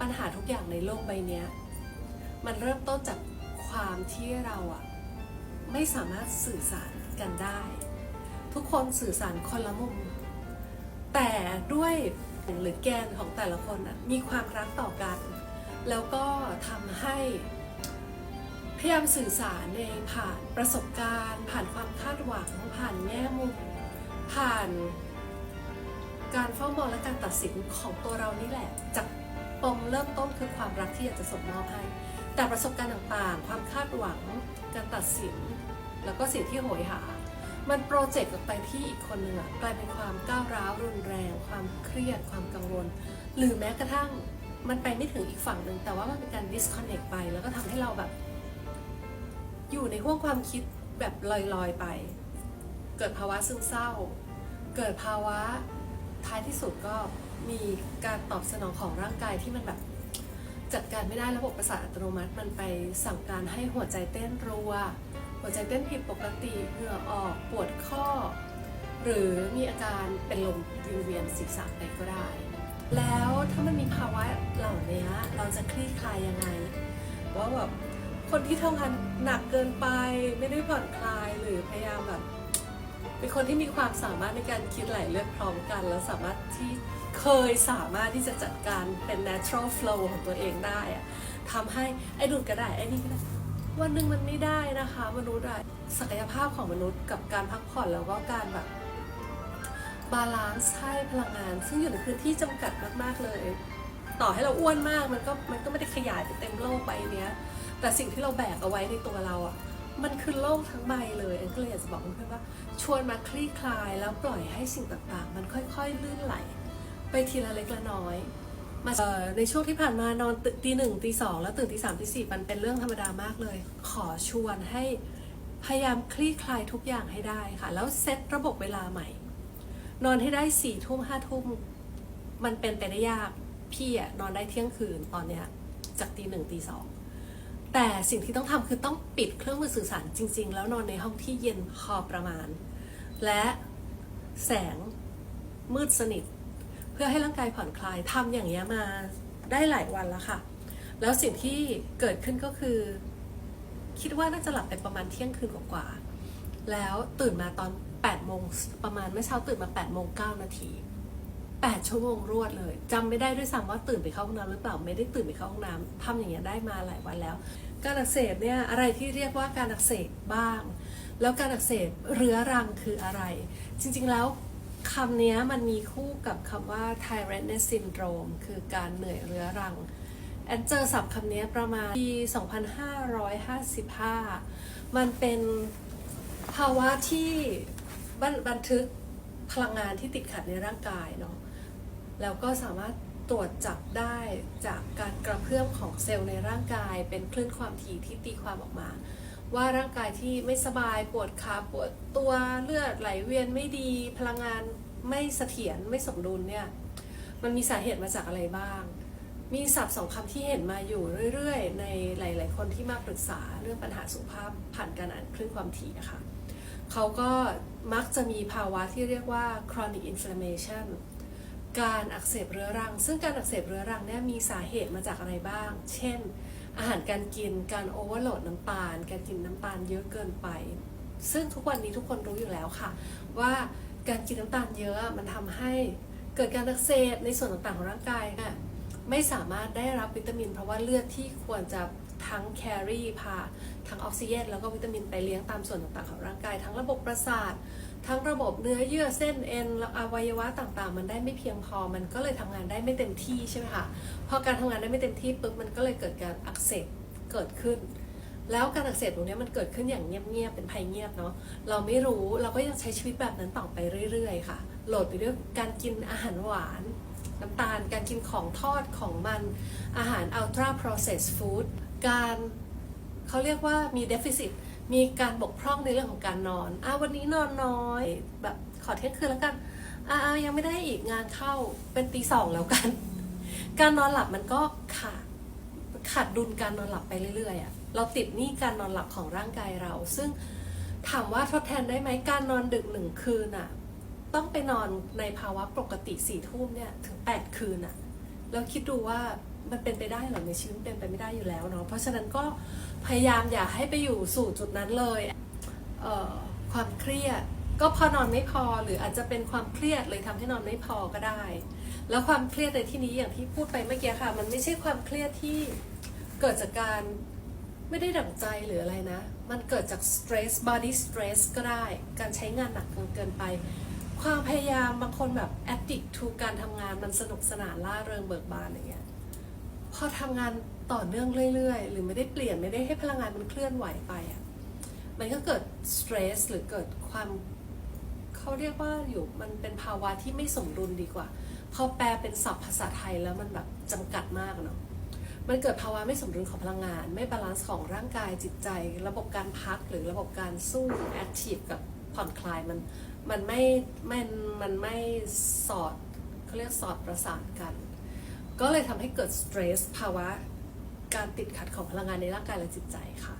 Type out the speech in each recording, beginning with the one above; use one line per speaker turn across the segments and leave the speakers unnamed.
ปัญหาทุกอย่างในโลกใบนี้มันเริ่มต้นจากความที่เราอะไม่สามารถสื่อสารกันได้ ทุกคนสื่อสารคนละมุม แต่ด้วยหรือแกนของแต่ละคนอะมีความรักต่อกัน แล้วก็ทำให้พยายามสื่อสารในผ่านประสบการณ์ ผ่านความคาดหวัง ผ่านแง่มุม ผ่านการเฝ้ามองและการตัดสินของตัวเรานี่แหละจาก เริ่มต้นคือความรักที่อยากจะส่งมอบให้ แต่ประสบการณ์ต่างๆ ความคาดหวัง การตัดสิน แล้วก็สิ่งที่โหยหา มันโปรเจกต์ออกไปที่อีกคนหนึ่งอะกลายเป็นความก้าวร้าวรุนแรง ความเครียด ความกังวล หรือแม้กระทั่งมันไปไม่ถึงอีกฝั่งหนึ่ง แต่ว่ามันเป็นการ disconnect ไป แล้วก็ทำให้เราแบบ อยู่ในห้วงความคิดแบบลอยๆไป เกิดภาวะซึมเศร้า เกิดภาวะท้ายที่สุดก็ มีการตอบสนองของร่างกายที่มันแบบจัดการไม่ได้ระบบประสาทอัตโนมัติมันไปสั่งการให้หัวใจเต้นรัว หัวใจเต้นผิดปกติเหงื่อออกปวดข้อ หรือมีอาการเป็นลมวิงเวียนศีรษะไปก็ได้ แล้วถ้ามันมีภาวะเหล่านี้เราจะคลี่คลายยังไงว่าแบบคนที่ทำงานหนักเกินไปไม่ได้ผ่อนคลายหรือพยายามแบบเป็นคนที่มีความสามารถในการคิดหลายเรื่องพร้อมกัน แล้วสามารถที่ เคยสามารถที่จะจัดการเป็น natural flow ของตัวเองได้อะทำให้ไอ้ดูดก็ได้ไอ้นี่ก็ได้วันหนึ่งมันไม่ได้นะคะ มนุษย์อะศักยภาพของมนุษย์กับการพักผ่อนแล้วก็การแบบบาลานซ์ให้พลังงาน ซึ่งอยู่ในพื้นที่จำกัดมากๆเลย ต่อให้เราอ้วนมากมันก็มันก็ไม่ได้ขยายไปเต็มโลกใบเนี้ย แต่สิ่งที่เราแบกเอาไว้ในตัวเราอะมันคือโลกทั้งใบเลยแอนก็เลยอยากจะบอกเพื่อนว่า ชวนมาคลี่คลายแล้วปล่อยให้สิ่งต่างๆ มันค่อยๆลื่นไหล ทีละเล็กละน้อยมาในช่วงที่ผ่านมานอนตื่นตีหนึ่งตีสองแล้วตื่นตีสามตีสี่มันเป็นเรื่องธรรมดามากเลย ขอชวนให้พยายามคลี่คลายทุกอย่างให้ได้ค่ะ แล้วเซตระบบเวลาใหม่ นอนให้ได้สี่ทุ่มห้าทุ่มมันเป็นไปได้ยากพี่อะนอนได้เที่ยงคืนตอนเนี้ยจากตีหนึ่งตีสองแต่สิ่งที่ต้องทำคือต้องปิดเครื่องมือสื่อสารจริง ๆ แล้วนอนในห้องที่เย็นพอประมาณ และแสงมืดสนิท เพื่อให้ร่างกายผ่อนคลายทำอย่างนี้ยมาได้หลายวันแล้วค่ะ แล้วสิ่งที่เกิดขึ้นก็คือ คิดว่าน่าจะหลับไปประมาณเที่ยงคืนกว่าๆแล้วตื่นมาตอน8โมงประมาณเมื่อเช้าตื่นมา8โมง9นาที8ชั่วโมงรวดเลยจำไม่ได้ด้วยซ้ำว่าตื่นไปเข้าห้องน้ำหรือเปล่าไม่ได้ตื่นไปเข้าห้องน้ำทำอย่างเงี้ยได้มาหลายวันแล้ว การอักเสบเนี่ยอะไรที่เรียกว่าการอักเสบบ้าง แล้วการอักเสบเรื้อรังคืออะไร จริงๆแล้ว คำนี้มันมีคู่กับคำว่า tiredness syndrome คือการเหนื่อยเรื้อรัง แอนเจอศัพท์คำนี้ประมาณปี 2555 มันเป็นภาวะที่บันบันทึกพลังงานที่ติดขัดในร่างกายเนาะ แล้วก็สามารถตรวจจับได้จากการกระเพื่อมของเซลล์ในร่างกาย เป็นคลื่นความถี่ที่ตีความออกมา ว่าร่างกายที่ไม่สบายปวดขาปวดตัวเลือดไหลเวียนไม่ดี พลังงานไม่เสถียรไม่สมดุลเนี่ยมันมีสาเหตุมาจากอะไรบ้าง มีศัพท์สองคำที่เห็นมาอยู่เรื่อยๆ ในหลาย ๆ คนที่มาปรึกษาเรื่องปัญหาสุขภาพผ่านการอ่านคลื่นความถี่อะคะเขาก็มักจะมีภาวะที่เรียกว่า chronic inflammation การอักเสบเรื้อรัง ซึ่งการอักเสบเรื้อรังเนี่ยมีสาเหตุมาจากอะไรบ้าง เช่น อาหารการกินการโอเวอร์โหลดน้ำตาล การกินน้ำตาลเยอะเกินไป ซึ่งทุกวันนี้ทุกคนรู้อยู่แล้วค่ะ ว่าการกินน้ำตาลเยอะมันทำให้เกิดการอักเสบในส่วนต่างๆของร่างกายเนี่ยไม่สามารถได้รับวิตามิน เพราะว่าเลือดที่ควรจะ ทั้งแครี่พาทั้งออกซิเจนแล้วก็วิตามินไปเลี้ยงตามส่วนต่างๆของร่างกาย ทั้งระบบประสาท ทั้งระบบเนื้อเยื่อเส้นเอ็นอวัยวะต่างๆ มันได้ไม่เพียงพอมันก็เลยทำงานได้ไม่เต็มที่ใช่ไหมคะพอการทำงานได้ไม่เต็มที่ปุ๊บมันก็เลยเกิดการอักเสบเกิดขึ้น แล้วการอักเสบตรงนี้มันเกิดขึ้นอย่างเงียบๆเป็นภัยเงียบเนาะเราไม่รู้เราก็ยังใช้ชีวิตแบบนั้นต่อไปเรื่อยๆค่ะโหลดไปด้วยการกินอาหารหวานน้ำตาลการกินของทอดของมันอาหาร ultra processed food การเขาเรียกว่ามี deficit มีการบกพร่องในเรื่องของการนอนอะวันนี้นอนน้อย แบบขอเที่ยงคืนแล้วกันอะอะยังไม่ได้อีกงานเข้าเป็นตีสองแล้วกัน การนอนหลับมันก็ขาดขาดดุลการนอนหลับไปเรื่อยๆอะเราติดหนี้การนอนหลับของร่างกายเรา ซึ่งถามว่าทดแทนได้ไหมการนอนดึกหนึ่งคืนอะต้องไปนอนในภาวะปกติสี่ทุ่มเนี่ยถึงแปดคืนอะแล้วคิดดูว่า มันเป็นไปได้หรอในชีวิตเป็นไปไม่ได้อยู่แล้วเนาะเพราะฉะนั้นก็พยายามอย่าให้ไปอยู่สู่จุดนั้นเลยเความเครียดก็พอนอนไม่พอหรืออาจจะเป็นความเครียดเลยทำให้นอนไม่พอก็ได้ แล้วความเครียดในที่นี้อย่างที่พูดไปเมื่อกี้ค่ะ มันไม่ใช่ความเครียดที่เกิดจากการไม่ได้ดั่งใจหรืออะไรนะ มันเกิดจาก stress body stress ก็ได้ การใช้งานหนักเกินไป ความพยายามบางคนแบบ addict to การทำงานมันสนุกสนานล่าเริงเบิกบานอย่างเงี้ย พอทำงานต่อเนื่องเรื่อยๆ หรือไม่ได้เปลี่ยนไม่ได้ให้พลังงานมันเคลื่อนไหวไปอะมันก็เกิด stress หรือเกิดความเขาเรียกว่าอยู่มันเป็นภาวะที่ไม่สมดุลดีกว่า พอแปลเป็นศัพท์ภาษาไทยแล้วมันแบบจำกัดมากเนาะมันเกิดภาวะไม่สมดุลของพลังงาน ไม่บาลานซ์ของร่างกายจิตใจ ระบบการพักหรือระบบการสู้แอคทีฟกับผ่อนคลายมันมันไม่มันมันไม่สอดเขาเรียกสอดประสานกัน ก็เลยทำให้เกิดสเตรสภาวะการติดขัดของพลังงานในร่างกายและจิตใจค่ะ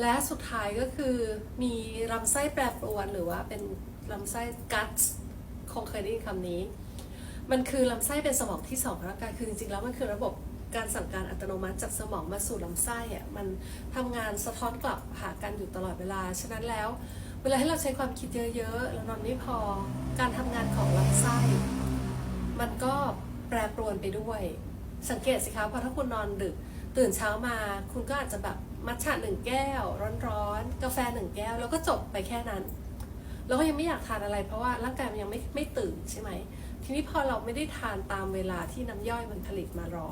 และสุดท้ายก็คือมีลำไส้แปรปรวนหรือว่าเป็นลำไส้กัตคงเคยได้ยินคำนี้ มันคือลำไส้เป็นสมองที่สองของร่างกายคือจริงๆแล้วมันคือระบบการสั่งการอัตโนมัติจากสมองมาสู่ลำไส้อะมันทำงานสะท้อนกลับหากันอยู่ตลอดเวลา ฉะนั้นแล้ว เวลาให้เราใช้ความคิดเยอะๆแล้วนอนไม่พอ การทำงานของลำไส้ มันก็ แปรปรวนไปด้วย สังเกตสิคะพอถ้าคุณนอนดึก ตื่นเช้ามา คุณก็อาจจะแบบมัทฉะหนึ่งแก้ว ร้อนๆกาแฟหนึ่งแก้ว แล้วก็จบไปแค่นั้นแล้วก็ยังไม่อยากทานอะไรเพราะว่าร่างกายมันยังไม่ไม่ตื่นใช่ไหม ทีนี้พอเราไม่ได้ทานตามเวลาที่น้ำย่อยมันผลิตมารอ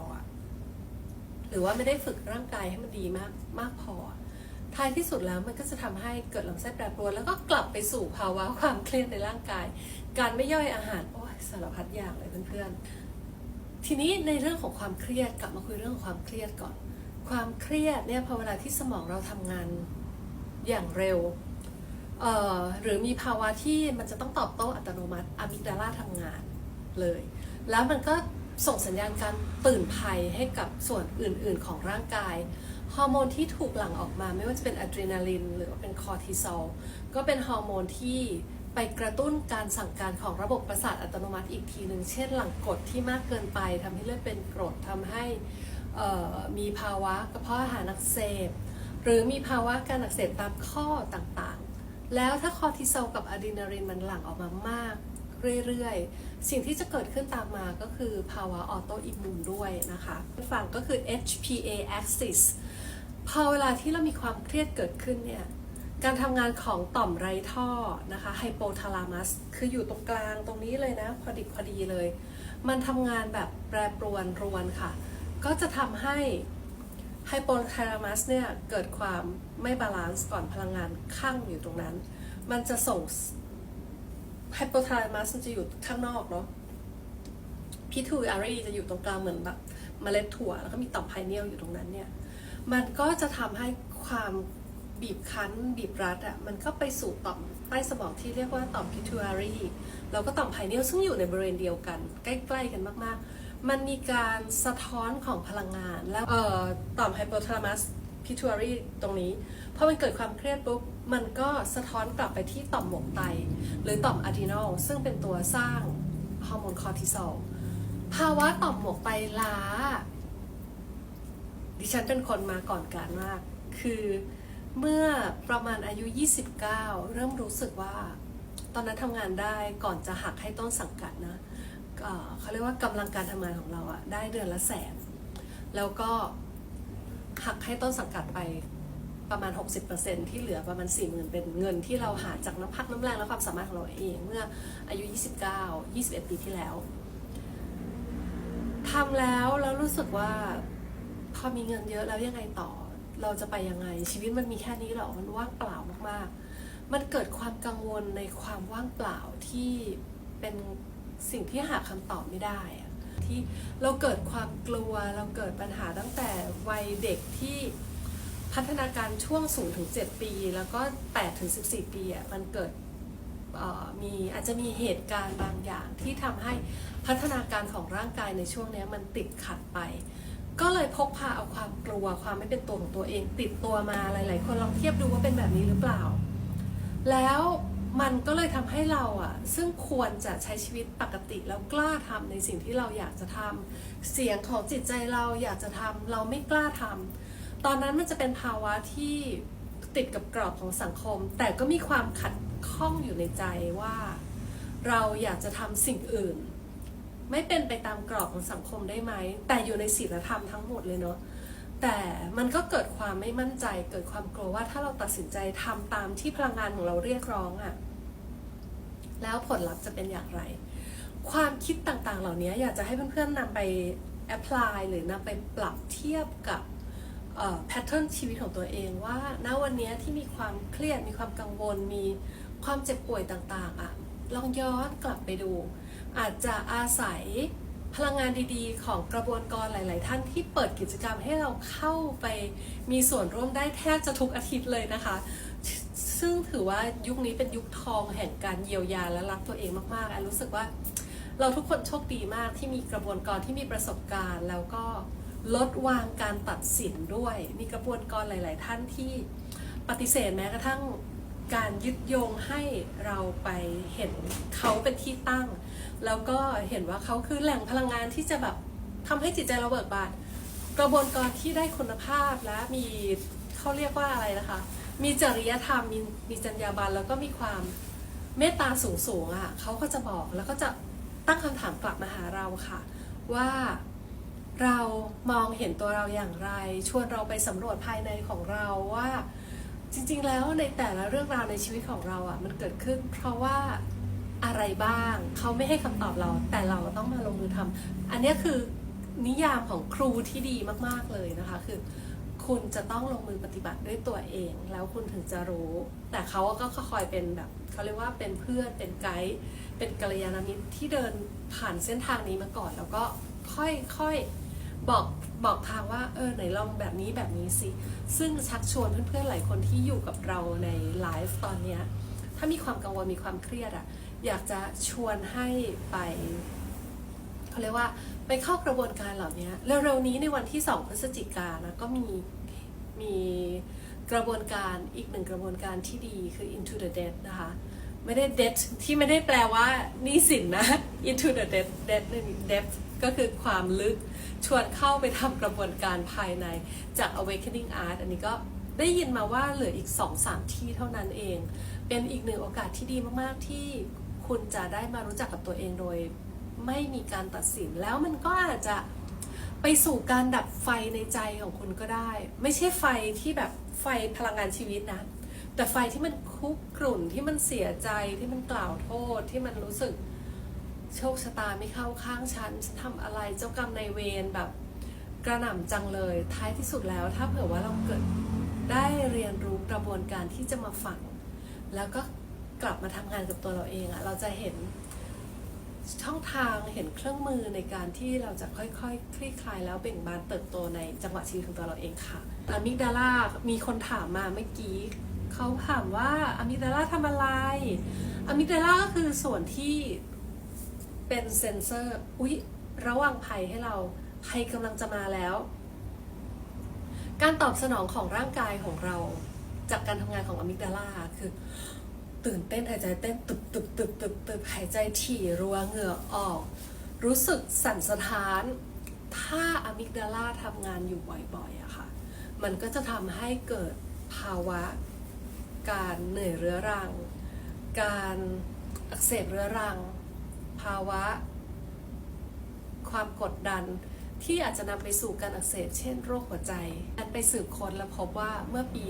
หรือว่าไม่ได้ฝึกร่างกายให้มันดีมากมากพอ ท้ายที่สุดแล้วมันก็จะทำให้เกิดลำไส้แปรปรวน แล้วก็กลับไปสู่ภาวะความเครียดในร่างกาย การไม่ย่อยอาหารโอ้ยสารพัดอย่างเลยเพื่อนๆ ทีนี้ในเรื่องของความเครียดกลับมาคุยเรื่องของความเครียดก่อน ความเครียดเนี่ยพอเวลาที่สมองเราทำงานอย่างเร็วหรือมีภาวะที่มันจะต้องตอบโต้อัตโนมัติอะมิกดาลาทำงานเลย แล้วมันก็ส่งสัญญาณการตื่นภัยให้กับส่วนอื่น ๆ ของร่างกาย ฮอร์โมนที่ถูกหลั่งออกมาไม่ว่าจะเป็นอะดรีนาลิน หรือว่าเป็นคอร์ติซอลก็เป็นฮอร์โมนที่ ไปกระตุ้นการสั่งการของระบบประสาทอัตโนมัติอีกทีหนึ่งเช่นหลังกดที่มากเกินไปทำให้เลือดเป็นกรดทำให้มีภาวะกระเพาะอาหารอักเสบ หรือมีภาวะการอักเสบตามข้อต่างๆ แล้วถ้าคอร์ติซอลกับอะดรีนาลินมันหลั่งออกมามากเรื่อยๆ สิ่งที่จะเกิดขึ้นตามมาก็คือภาวะออโตอิมมูนด้วยนะคะฝั่งก็คือ HPA axis พอเวลาที่เรามีความเครียดเกิดขึ้นเนี่ย การทำงานของต่อมไรท่อนะคะไฮโปทาลามัสคืออยู่ตรงกลางตรงนี้เลยนะ พอดิบพอดีเลย มันทำงานแบบแปรปรวนรวนค่ะ ก็จะทำให้ไฮโปทาลามัสเนี่ยเกิดความไม่บาลานซ์ก่อนพลังงานข้างอยู่ตรงนั้น มันจะส่งไฮโปทาลามัสจะอยู่ข้างนอกเนาะพิทูอารีจะอยู่ตรงกลางเหมือนแบบเมล็ดถั่ว แล้วก็มีต่อมไพเนียลอยู่ตรงนั้นเนี่ย มันก็จะทำให้ความ บีบคั้น บีบรัดอะ่ะมันก็ไปสู่ต่อมใต้สมองที่เรียกว่าต่อมพิทูอารีแล้วก็ต่อมไพเนียลซึ่งอยู่ในบริเวณเดียวกัน ใกล้ ๆ กันมากๆ มันมีการสะท้อนของพลังงาน แล้วเอ่อต่อมไฮโปทาลามัสพิทูอารีตรงนี้พอมันเกิดความเครียดปุ๊บมันก็สะท้อนกลับไปที่ต่อมหมวกไต หรือต่อมอะดรีนาลซึ่งเป็นตัวสร้างฮอร์โมนคอร์ติซอลภาวะต่อมหมวกไตล้า ดิฉันเป็นคนมาก่อนการมาก คือ เมื่อประมาณอายุ 29 เริ่มรู้สึกว่า ตอนนั้นทำงานได้ก่อนจะหักให้ต้นสังกัดนะเขาเรียกว่ากำลังการทำงานของเราอะได้เดือนละแสน แล้วก็หักให้ต้นสังกัดไปประมาณ 60%ที่เหลือประมาณ 40,000 เป็นเงินที่เราหาจากน้ำพักน้ำแรงและความสามารถของเราเองเมื่ออายุ 29 21 ปีที่แล้วทำแล้วแล้วรู้สึกว่าพอมีเงินเยอะแล้วยังไงต่อ เราจะไปยังไง ชีวิตมันมีแค่นี้หรอมันว่างเปล่ามากๆ มันเกิดความกังวลในความว่างเปล่าที่เป็นสิ่งที่หาคำตอบไม่ได้อะที่เราเกิดความกลัวเราเกิดปัญหาตั้งแต่วัยเด็กที่พัฒนาการช่วง0ถึง7ปี แล้วก็8ถึง14 ปีอะมันเกิดมีอาจจะมีเหตุการณ์บางอย่างที่ทำให้พัฒนาการของร่างกายในช่วงนี้มันติดขัดไป ก็เลยพกพาเอาความกลัวความไม่เป็นตัวของตัวเอง ติดตัวมาหลาย ๆ คนลองเทียบดูว่าเป็นแบบนี้หรือเปล่า แล้วมันก็เลยทำให้เราอะซึ่งควรจะใช้ชีวิตปกติแล้วกล้าทำในสิ่งที่เราอยากจะทำเสียงของจิตใจเราอยากจะทำเราไม่กล้าทำตอนนั้นมันจะเป็นภาวะที่ติดกับกรอบของสังคม แต่ก็มีความขัดข้องอยู่ในใจว่า เราอยากจะทำสิ่งอื่น ไม่เป็นไปตามกรอบของสังคมได้ไหม แต่อยู่ในศีลธรรมทั้งหมดเลยเนาะแต่มันก็เกิดความไม่มั่นใจ เกิดความกลัวว่าถ้าเราตัดสินใจทำตามที่พลังงานของเราเรียกร้องอะแล้วผลลัพธ์จะเป็นอย่างไร ความคิดต่างๆ เหล่านี้อยากจะให้เพื่อนๆนำไปแอพพลายหรือนำไปปรับเทียบกับแพทเทิร์นชีวิตของตัวเองว่าณวันนี้ที่มีความเครียดมีความกังวลมีความเจ็บป่วยต่างๆอะลองย้อนกลับไปดู อาจจะอาศัยพลังงานดีๆ ของกระบวนการหลาย ๆ ท่านที่เปิดกิจกรรมให้เราเข้าไปมีส่วนร่วมได้แทบจะทุกอาทิตย์เลยนะคะ ซึ่งถือว่ายุคนี้เป็นยุคทองแห่งการเยียวยาและรักตัวเองมากๆแอนรู้สึกว่าเราทุกคนโชคดีมากที่มีกระบวนการที่มีประสบการณ์ แล้วก็ลดวางการตัดสินด้วย มีกระบวนการหลาย ๆ ท่านที่ปฏิเสธแม้กระทั่ง การยึดโยงให้เราไปเห็นเขาเป็นที่ตั้ง แล้วก็เห็นว่าเขาคือแหล่งพลังงานที่จะแบบทำให้จิตใจเราเบิกบานกระบวนการที่ได้คุณภาพและมีเขาเรียกว่าอะไรนะคะ มีจริยธรรมมีมีจรรยาบรรณแล้วก็มีความเมตตาสูงสูงๆอะเขาก็จะบอกแล้วก็จะตั้งคำถามกลับมาหาเราค่ะ ว่าเรามองเห็นตัวเราอย่างไร ชวนเราไปสำรวจภายในของเราว่า จริงๆแล้วในแต่ละเรื่องราวในชีวิตของเราอะมันเกิดขึ้น เพราะว่าอะไรบ้างเขาไม่ให้คำตอบเรา แต่เราต้องมาลงมือทำอันเนี้ยคือนิยามของครูที่ดีมากๆเลยนะคะ คือ คุณจะต้องลงมือปฏิบัติด้วยตัวเอง แล้วคุณถึงจะรู้ แต่เขาก็คอยเป็นแบบเขาเรียกว่าเป็นเพื่อนเป็นไกด์เป็นกัลยาณมิตรที่เดินผ่านเส้นทางนี้มาก่อน แล้วก็ค่อยๆบอก บอกทางว่าเออไหนลองแบบนี้แบบนี้สิ ซึ่งชักชวนเพื่อนๆหลายคนที่อยู่กับเราในไลฟ์ตอนเนี้ยถ้ามีความกังวลมีความเครียดอะอยากจะชวนให้ไปเขาเรียกว่าไปเข้ากระบวนการเหล่านี้เร็วๆนี้ในวันที่ 2 พฤศจิกายนะก็มีมีกระบวนการอีกหนึ่งกระบวนการที่ดีคือ into the debt นะคะ ไม่ได้ debt ที่ไม่ได้แปลว่านี้สินนะ into the debt debt debt ก็คือความลึกชวนเข้าไปทำกระบวนการภายในจาก awakening art อันนี้ก็ได้ยินมาว่าเหลืออีก 2-3 ที่เท่านั้นเอง เป็นอีกหนึ่งโอกาสที่ดีมากๆที่คุณจะได้มารู้จักกับตัวเองโดย ไม่มีการตัดสินแล้วมันก็อาจจะไปสู่การดับไฟในใจของคุณก็ได้ ไม่ใช่ไฟที่แบบไฟพลังงานชีวิตนะ แต่ไฟที่มันคุกกรุ่นที่มันเสียใจที่มันกล่าวโทษที่มันรู้สึก โชคชะตาไม่เข้าข้างฉันฉันทำอะไรเจ้ากรรมนายเวรแบบกระหน่ำจังเลย ท้ายที่สุดแล้ว ถ้าเผื่อว่าเราเกิดได้เรียนรู้กระบวนการที่จะมาฝัง แล้วก็กลับมาทำงานกับตัวเราเองอะเราจะเห็นช่องทางเห็นเครื่องมือในการที่เราจะค่อยๆคคลี่คลายแล้วเบ่งบานเติบโตในจังหวะชีวิตของตัวเราเองค่ะอะมิกดาลามีคนถามมาเมื่อกี้เขาถามว่าอะมิกดาลาทำอะไรอะมิกดาลาก็คือส่วนที่ เป็นเซนเซอร์ อุ๊ย ระวังภัยให้เรา ภัยกำลังจะมาแล้ว การตอบสนองของร่างกายของเรา จากการทำงานของอะมิกดาลาคือ ตื่นเต้นหายใจเต้นตึบตึบตึบตึบตึบหายใจถี่รัวเหงื่อออก รู้สึกสั่นสะท้าน ถ้าอะมิกดาลาทำงานอยู่บ่อยๆอะค่ะ มันก็จะทำให้เกิดภาวะ การเหนื่อยเรื้อรัง การอักเสบเรื้อรัง ภาวะ ความกดดันที่อาจจะนำไปสู่การอักเสบเช่นโรคหัวใจ อันไปสืบค้นแล้วพบว่าเมื่อปี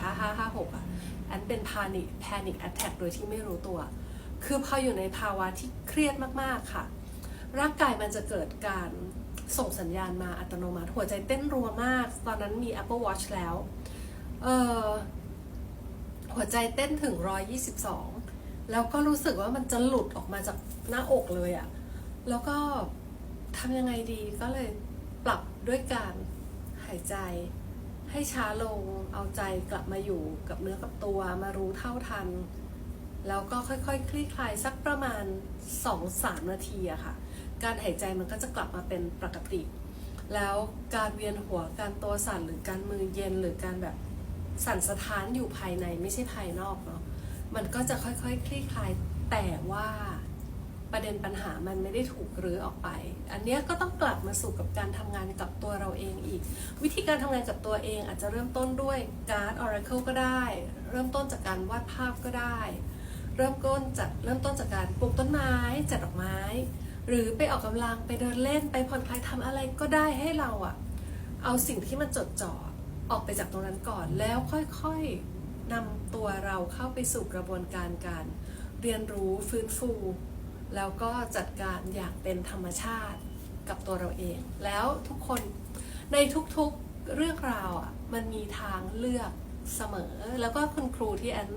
545556อะอันเป็น panic panic attack โดยที่ไม่รู้ตัว คือพออยู่ในภาวะที่เครียดมากๆค่ะ ร่างกายมันจะเกิดการส่งสัญญาณมาอัตโนมัติ หัวใจเต้นรัวมาก ตอนนั้นมี Apple Watch แล้ว เออหัวใจเต้นถึง 122 แล้วก็รู้สึกว่ามันจะหลุดออกมาจากหน้าอกเลยอะแล้วก็ทำยังไงดีก็เลยปรับด้วยการหายใจ ให้ช้าลงเอาใจกลับมาอยู่กับเนื้อกับตัวมารู้เท่าทัน แล้วก็ค่อยๆคคลี่คลายสักประมาณ 2-3 นาทีอะค่ะ การหายใจมันก็จะกลับมาเป็นปกติ แล้วการเวียนหัวการตัวสั่นหรือการมือเย็นหรือการแบบสั่นสะท้านอยู่ภายในไม่ใช่ภายนอกเนาะ มันก็จะค่อยๆคลี่คลายแต่ว่าประเด็นปัญหามันไม่ได้ถูกรื้อออกไป อันเนี้ยก็ต้องกลับมาสู่กับการทำงานกับตัวเราเองอีก วิธีการทำงานกับตัวเองอาจจะเริ่มต้นด้วยการ์ด Oracle ก็ได้ เริ่มต้นจากการวาดภาพก็ได้ เริ่มต้นจากเริ่มต้นจากการปลูกต้นไม้จัดดอกไม้ หรือไปออกกำลังไปเดินเล่นไปผ่อนคลายทำอะไรก็ได้ให้เราอะเอาสิ่งที่มันจดจ่อออกไปจากตรงนั้นก่อนแล้วค่อยๆ นำตัวเราเข้าไปสู่กระบวนการการ เรียนรู้ฟื้นฟู แล้วก็จัดการอย่างเป็นธรรมชาติกับตัวเราเอง แล้วทุกคนในทุกๆเรื่องราวอะมันมีทางเลือกเสมอ แล้วก็คุณครูที่แอน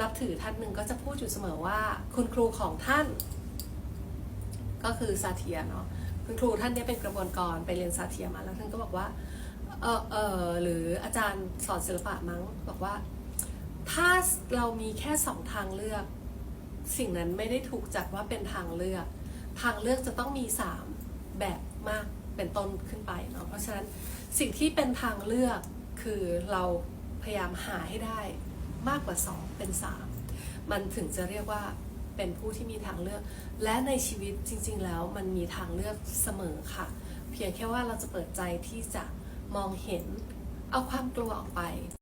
นับถือท่านหนึ่งก็จะพูดอยู่เสมอว่าคุณครูของท่าน ก็คือซาเทียเนาะคุณครูท่านนี้เป็นกระบวนกรไปเรียนซาเทียมาแล้วท่านก็บอกว่าเออเออหรืออาจารย์สอนศิลปะมั้งบอกว่า ถ้าเรามีแค่สองทางเลือก สิ่งนั้นไม่ได้ถูกจัดว่าเป็นทางเลือก ทางเลือกจะต้องมีสามแบบมากเป็นต้นขึ้นไปเนาะเพราะฉะนั้นสิ่งที่เป็นทางเลือกคือเราพยายามหาให้ได้มากกว่าสองเป็นสามมันถึงจะเรียกว่าเป็นผู้ที่มีทางเลือก และในชีวิตจริง ๆ แล้วมันมีทางเลือกเสมอค่ะ เพียงแค่ว่าเราจะเปิดใจที่จะมองเห็นเอาความกลัวออกไป